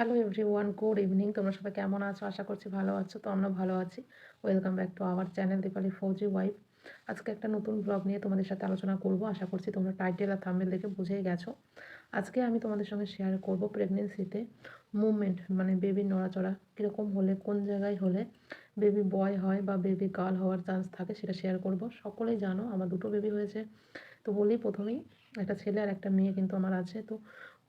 Hello everyone good evening. তোমরা সবাই কেমন আছো? আশা করছি ভালো আছো, তো আমরা ভালো আছি। Welcome back to our channel Dipali Fauji wife. আজকে একটা নতুন ব্লগ নিয়ে তোমাদের সাথে আলোচনা করব। আশা করছি তোমরা টাইটেল আর থাম্বেল দেখে বুঝেই গেছো। আজকে আমি তোমাদের সঙ্গে শেয়ার করব প্রেগনেন্সিতে মুভমেন্ট মানে বেবি নড়াচড়া কীরকম হলে, কোন জায়গায় হলে বেবি বয় হয় বা বেবি গার্ল হওয়ার চান্স থাকে সেটা শেয়ার করব। সকলেই জানো, আমার দুটো বেবি হয়েছে। তো বলি প্রথমেই, একটা ছেলে আর একটা মেয়ে কিন্তু আমার আছে। তো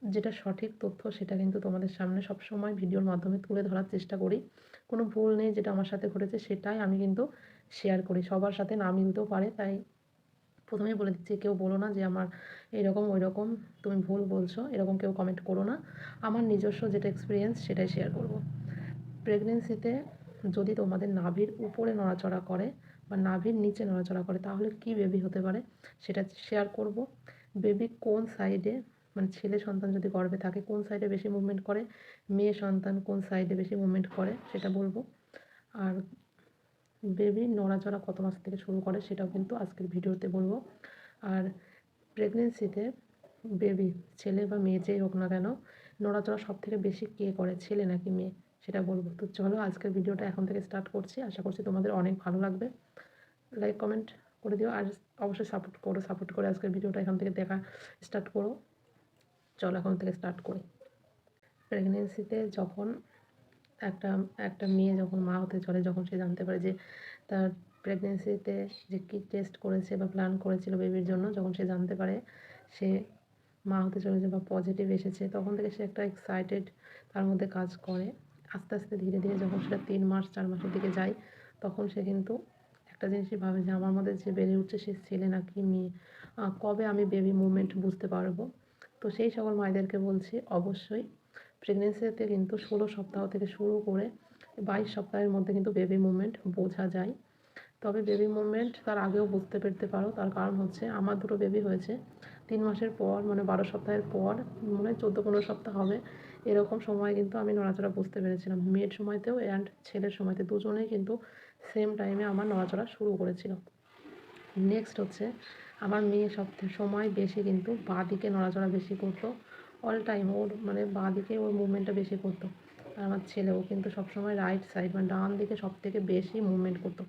যেটা সঠিক তথ্য সেটা কিন্তু তোমাদের সামনে সবসময় ভিডিওর মাধ্যমে তুলে ধরার চেষ্টা করি। কোনো ভুল নেই যেটা আমার সাথে ঘটেছে সেটাই আমি কিন্তু শেয়ার করি। সবার সাথে না মিলতেও পারে, তাই প্রথমেই বলে দিচ্ছি, কেউ বলো না যে আমার এরকম ওই রকম তুমি ভুল বলছো, এরকম কেউ কমেন্ট করো না। আমার নিজস্ব যেটা এক্সপিরিয়েন্স সেটাই শেয়ার করব। প্রেগনেন্সিতে যদি তোমাদের নাভির উপরে নড়াচড়া করে বা নাভির নিচে নড়াচড়া করে, তাহলে কি বেবি হতে পারে? সেটা শেয়ার করব। বেবি কোন সাইডে মানে ছেলে সন্তান যদি গর্ভে থাকে, কোন সাইডে বেশি মুভমেন্ট করে? মেয়ে সন্তান কোন সাইডে বেশি মুভমেন্ট করে? সেটা বলব। আর বেবি নড়াচড়া কত মাস থেকে শুরু করে, সেটাও কিন্তু আজকের ভিডিওতে বলব। আর প্রেগনেন্সিতে বেবি ছেলে বা মেয়ে যেই হোক না কেন, নড়াচড়া সব থেকে বেশি কে করে? ছেলে নাকি মেয়ে? সেটা বলব। তো চলো আজকের ভিডিওটা এখন থেকে স্টার্ট করছি। আশা করছি তোমাদের অনেক ভালো লাগবে। লাইক কমেন্ট করে দিও। আর অবশ্যই সাপোর্ট করো সাপোর্ট করে আজকের ভিডিওটা এখান থেকে দেখা স্টার্ট করো। চলো এখন থেকে স্টার্ট করি। প্রেগনেন্সিতে যখন একটা একটা মেয়ে যখন মা হতে চলে, যখন সে জানতে পারে যে তার প্রেগনেন্সিতে যে কী টেস্ট করেছে বা প্ল্যান করেছিল বেবির জন্য, যখন সে জানতে পারে সে মা হতে চলেছে বা পজিটিভ এসেছে, তখন থেকে সে একটা এক্সাইটেড তার মধ্যে কাজ করে। আস্তে আস্তে ধীরে ধীরে যখন সেটা তিন মাস, চার মাসের দিকে যায়, তখন সে কিন্তু একটা জিনিসই ভাবে যে আমার মধ্যে যে বেড়ে উঠছে সে ছেলে নাকি মেয়ে। কবে আমি বেবি মুভমেন্ট বুঝতে পারব? তো সেই সকল মায়েদেরকে বলছি, অবশ্যই। প্রেগনেন্সিতে কিন্তু ষোলো সপ্তাহ থেকে শুরু করে বাইশ সপ্তাহের মধ্যে কিন্তু বেবি মুভমেন্ট বোঝা যায়। তবে বেবি মুভমেন্ট তার আগেও বুঝতে পেরতে পারো, তার কারণ হচ্ছে আমার দুটো বেবি হয়েছে। তিন মাসের পর মানে বারো সপ্তাহের পর মানে চোদ্দ পনেরো সপ্তাহ হবে। এরকম সময় কিন্তু আমি নড়াচড়া বুঝতে পেরেছিলাম। মেয়ের সময়তেও অ্যান্ড ছেলের সময়তে দুজনেই কিন্তু সেম টাইমে আমার নড়াচড়া শুরু করেছিল। নেক্সট হচ্ছে আমার মেয়ে সব সময় বেশি কিন্তু বাঁ দিকে নড়াচড়া বেশি করতো। অল টাইম ওর মানে বাঁ দিকে ওর মুভমেন্টটা বেশি করতো। আর আমার ছেলেও কিন্তু সবসময় রাইট সাইড মানে ডান দিকে সব থেকে বেশি মুভমেন্ট করতো।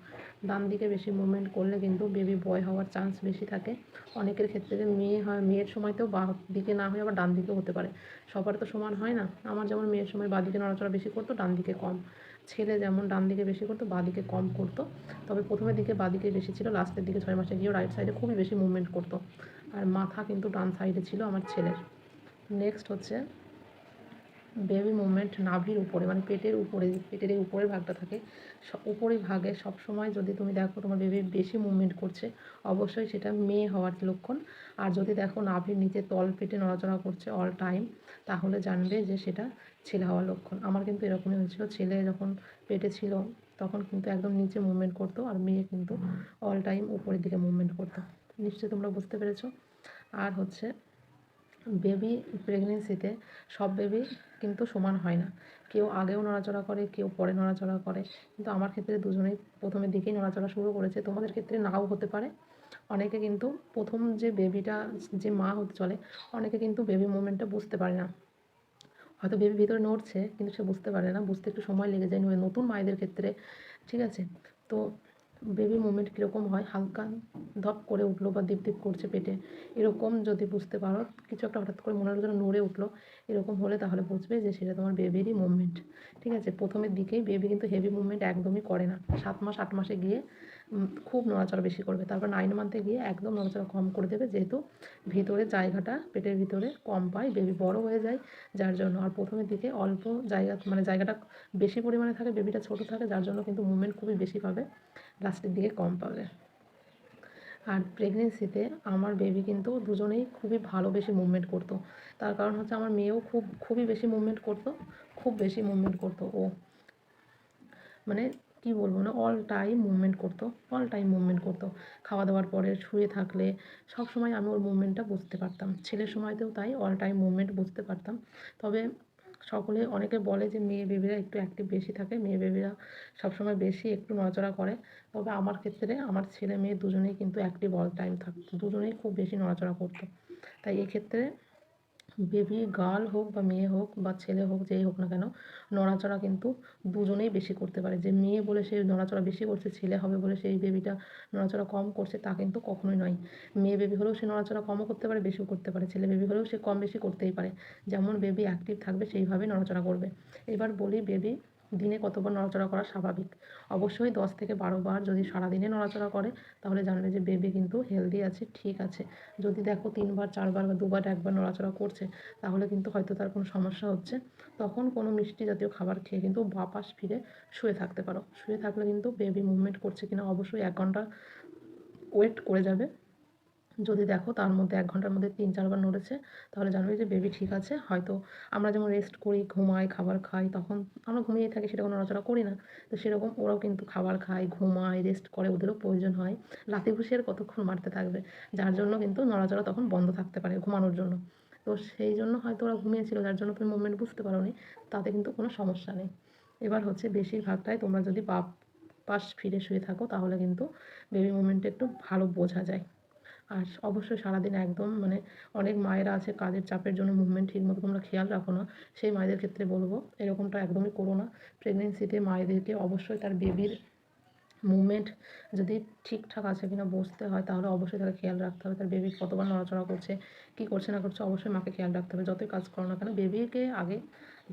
ডান দিকে বেশি মুভমেন্ট করলে কিন্তু বেবি বয় হওয়ার চান্স বেশি থাকে। অনেকের ক্ষেত্রে যে মেয়ে হয়, মেয়ের সময়তেও বা দিকে না হয়ে আবার ডান দিকেও হতে পারে। সবার তো সমান হয় না। আমার যেমন মেয়ের সময় বাঁ দিকে নড়াচড়া বেশি করতো, ডান দিকে কম। ছেলে যেমন ডান দিকে বেশি করতো, বাঁ দিকে কম করতো। তবে প্রথমের দিকে বাঁ দিকে বেশি ছিল, লাস্টের দিকে ছয় মাসে গিয়েও রাইট সাইডে খুবই বেশি মুভমেন্ট করতো। আর মাথা কিন্তু ডান সাইডে ছিল আমার ছেলের। নেক্সট হচ্ছে বেবি মুভমেন্ট নাভির উপরে মানে পেটের উপরে, পেটের এই উপরের ভাগটা থাকে। উপরের ভাগে সবসময় যদি তুমি দেখো তোমার বেবি বেশি মুভমেন্ট করছে, অবশ্যই সেটা মেয়ে হওয়ার লক্ষণ। আর যদি দেখো নাভির নিচে তল পেটে নড়াচড়া করছে অল টাইম তাহলে জানবে যে সেটা ছেলে হওয়ার লক্ষণ। আমার কিন্তু এরকমই হয়েছিল। ছেলে যখন পেটে ছিল, তখন কিন্তু একদম নিচে মুভমেন্ট করতো আর মেয়ে কিন্তু অল টাইম উপরের দিকে মুভমেন্ট করতো। নিশ্চয়ই তোমরা বুঝতে পেরেছ। আর হচ্ছে বেবি প্রেগনেন্সিতে সব বেবি কিন্তু সমান হয় না। কেউ আগেও নড়াচড়া করে, কেউ পরে নড়াচড়া করে। কিন্তু আমার ক্ষেত্রে দুজনেই প্রথমের দিকেই নড়াচড়া শুরু করেছে। তোমাদের ক্ষেত্রে নাও হতে পারে। অনেকে কিন্তু প্রথম যে বেবিটা যে মা হতে চলে, অনেকে কিন্তু বেবি মুভমেন্টটা বুঝতে পারে না। হয়তো বেবি ভিতরে নড়ছে, কিন্তু সে বুঝতে পারে না। বুঝতে একটু সময় লেগে যায় নতুন মায়েদের ক্ষেত্রে, ঠিক আছে? তো বেবি মুভমেন্ট কীরকম হয়? হালকা ধপ করে উঠল বা দীপ দীপ করছে পেটে। এরকম যদি বুঝতে পারো, কিছু একটা হঠাৎ করে মনে হলো যেন নড়ে উঠল, এরকম হলে তাহলে বুঝবে যে সেটা তোমার বেবিরই মুভমেন্ট ঠিক আছে? প্রথমের দিকেই বেবি কিন্তু হেভি মুভমেন্ট একদমই করে না। সাত মাস, আট মাসে গিয়ে খুব নড়াচড়া বেশি করবে। তারপর নাইন মান্থে গিয়ে একদম নড়াচড়া কম করে দেবে, যেহেতু ভিতরে জায়গাটা পেটের ভিতরে কম পায় বেবি বড় হয়ে যায় যার জন্য। আর প্রথমের দিকে অল্প জায়গা মানে জায়গাটা বেশি পরিমাণে থাকে বেবিটা ছোট থাকে, যার জন্য কিন্তু মুভমেন্ট খুবই বেশি পাবে লাস্টের দিকে কম পাবে। আর প্রেগনেন্সিতে আমার বেবি কিন্তু দুজনেই খুবই ভালো বেশি মুভমেন্ট করতো। তার কারণ হচ্ছে আমার মেয়েও খুব, খুবই বেশি মুভমেন্ট করতো, খুব বেশি মুভমেন্ট করতো ও। মানে কি বলব না অল টাইম মুভমেন্ট করতো অল টাইম মুভমেন্ট করতো। খাওয়া দাওয়ার পরে শুয়ে থাকলে সব সময় আমি ওর মুভমেন্টটা বুঝতে পারতাম। ছেলের সময়তেও তাই অল টাইম মুভমেন্ট বুঝতে পারতাম। তবে সকলে অনেকে বলে যে মেয়ে বেবিরা একটু অ্যাক্টিভ বেশি থাকে, মেয়ে বেবিরা সবসময় বেশি একটু নড়াচড়া করে। তবে আমার ক্ষেত্রে আমার ছেলে মেয়ে দুজনেই কিন্তু অ্যাক্টিভ অল টাইম থাকতো, দুজনেই খুব বেশি নড়াচড়া করতো। তাই এক্ষেত্রে বেবি গার্ল হোক বা মেয়ে হোক বা ছেলে হোক, যেই হোক না কেন, নড়াচড়া কিন্তু দুজনেই বেশি করতে পারে। যে মেয়ে বলে সে নড়াচড়া বেশি করছে, ছেলে হবে বলে সেই বেবিটা নড়াচড়া কম করছে, তা কিন্তু কখনোই নয়। মেয়ে বেবি হলেও সে নড়াচড়া কমও করতে পারে, বেশিও করতে পারে। ছেলে বেবি হলেও সে কম বেশি করতেই পারে। যেমন বেবি অ্যাক্টিভ থাকবে সেইভাবেই নড়াচড়া করবে। এবার বলি বেবি দিনে কতবার নড়াচড়া করা স্বাভাবিক? অবশ্যই দশ থেকে বারো বার যদি সারাদিনে নড়াচড়া করে, তাহলে জানবে যে বেবি কিন্তু হেলদি আছে, ঠিক আছে। যদি দেখো তিনবার, চারবার বা দুবার, একবার নড়াচড়া করছে, তাহলে কিন্তু হয়তো তার কোনো সমস্যা হচ্ছে। তখন কোনো মিষ্টি জাতীয় খাবার খেয়ে কিন্তু বাপাস ফিরে শুয়ে থাকতে পারো। শুয়ে থাকলে কিন্তু বেবি মুভমেন্ট করছে কিনা অবশ্যই এক ঘণ্টা ওয়েট করে যাবে। যদি দেখো তার মধ্যে এক ঘণ্টার মধ্যে তিন চারবার নড়েছে, তাহলে জানবে যে বেবি ঠিক আছে। হয়তো আমরা যেমন রেস্ট করি, ঘুমাই, খাবার খাই, তখন আমরা ঘুমিয়ে থাকি, সেরকম নড়াচড়া করি না। তো সেরকম ওরাও কিন্তু খাবার খায়, ঘুমায় রেস্ট করে, ওদেরও প্রয়োজন হয়। লাথি ঘুষি কতক্ষণ মারতে থাকবে? যার জন্য কিন্তু নড়াচড়া তখন বন্ধ থাকতে পারে ঘুমানোর জন্য। তো সেই জন্য হয়তো ওরা ঘুমিয়েছিল, যার জন্য তুমি মুভমেন্ট বুঝতে পারো তাতে কিন্তু কোনো সমস্যা নেই। এবার হচ্ছে বেশিরভাগটাই তোমরা যদি বাপ পাশ ফিরে শুয়ে থাকো, তাহলে কিন্তু বেবি মুভমেন্টটা একটু ভালো বোঝা যায়। আর অবশ্যই সারাদিন একদম মানে অনেক মায়েরা আছে, কাজের চাপের জন্য মুভমেন্ট ঠিকমতো তোমরা খেয়াল রাখো না। সেই মায়েদের ক্ষেত্রে বলব, এরকমটা একদমই করো না। প্রেগনেন্সিতে মায়েদেরকে অবশ্যই তার বেবির মুভমেন্ট যদি ঠিকঠাক আছে কিনা বসতে হয়, তাহলে অবশ্যই তাকে খেয়াল রাখতে হবে। তার বেবি কতবার নড়াচড়া করছে, কী করছে, না করছে, অবশ্যই মাকে খেয়াল রাখতে হবে। যতই কাজ করো না কেন বেবিকে আগে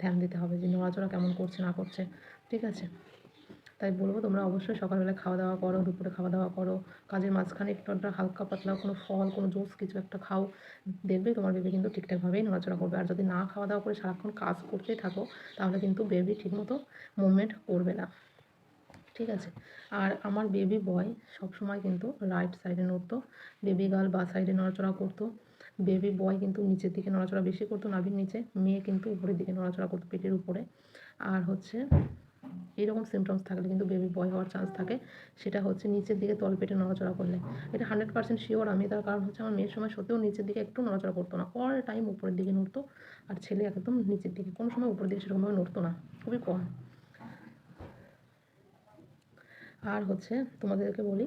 ধ্যান দিতে হবে যে নড়াচড়া কেমন করছে, না করছে। ঠিক আছে? তাই বলব তোমরা অবশ্যই সকালবেলা খাওয়া দাওয়া করো, দুপুরে খাওয়া দাওয়া করো। কাজের মাঝখানে একটু একটা হালকা পাতলা কোনো ফল, কোনো জুস কিছু একটা খাও। দেখবে তোমার বেবি কিন্তু ঠিকঠাকভাবেই নড়াচড়া করবে। আর যদি না খাওয়া দাওয়া করে সারাক্ষণ কাজ করতেই থাকো, তাহলে কিন্তু বেবি ঠিকমতো মুভমেন্ট করবে না। ঠিক আছে? আর আমার বেবি বয় সবসময় কিন্তু রাইট সাইডে নড়তো। বেবি গার্ল বা সাইডে নড়াচড়া করতো। বেবি বয় কিন্তু নিচের দিকে নড়াচড়া বেশি করতো, নাভির নিচে। মেয়ে কিন্তু উপরের দিকে নড়াচড়া করতো, পেটের উপরে। আর হচ্ছে এইরকম সিমটমস থাকলে কিন্তু বেবি বয় হওয়ার চান্স থাকে। সেটা হচ্ছে নিচের দিকে তলপেটে নড়াচড়া করলে। এটা হান্ড্রেড পার্সেন্ট শিওর আমি তার কারণ হচ্ছে আমার মেয়ের সময় সত্যিও নিচের দিকে একটু নড়াচড়া করতো না। অল টাইম উপরের দিকে নড়তো, আর ছেলে একদম নিচের দিকে। কোনো সময় উপরের দিকে সেরকমভাবে নড়তো না, খুবই কম। আর হচ্ছে তোমাদেরকে বলি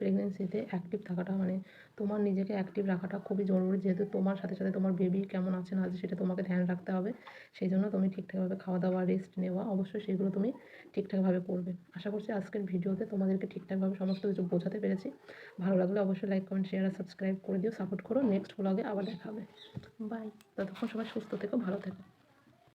প্রেগনেন্সিতে অ্যাক্টিভ থাকাটা মানে তোমার নিজেকে অ্যাক্টিভ রাখাটা খুবই জরুরি। যেহেতু তোমার সাথে সাথে তোমার বেবি কেমন আছে না আছে সেটা তোমাকে ধ্যান রাখতে হবে। সেই জন্য তুমি ঠিকঠাকভাবে খাওয়া দাওয়া রেস্ট নেওয়া অবশ্যই সেগুলো তুমি ঠিকঠাকভাবে করবে। আশা করছি আজকের ভিডিওতে তোমাদেরকে ঠিকঠাকভাবে সমস্ত কিছু বোঝাতে পেরেছি। ভালো লাগলে অবশ্যই লাইক কমেন্ট শেয়ার আর সাবস্ক্রাইব করে দিও। সাপোর্ট করো। নেক্সট ব্লগে আবার দেখা হবে। বাই ততক্ষণ সবাই সুস্থ থেকো ভালো থেকো।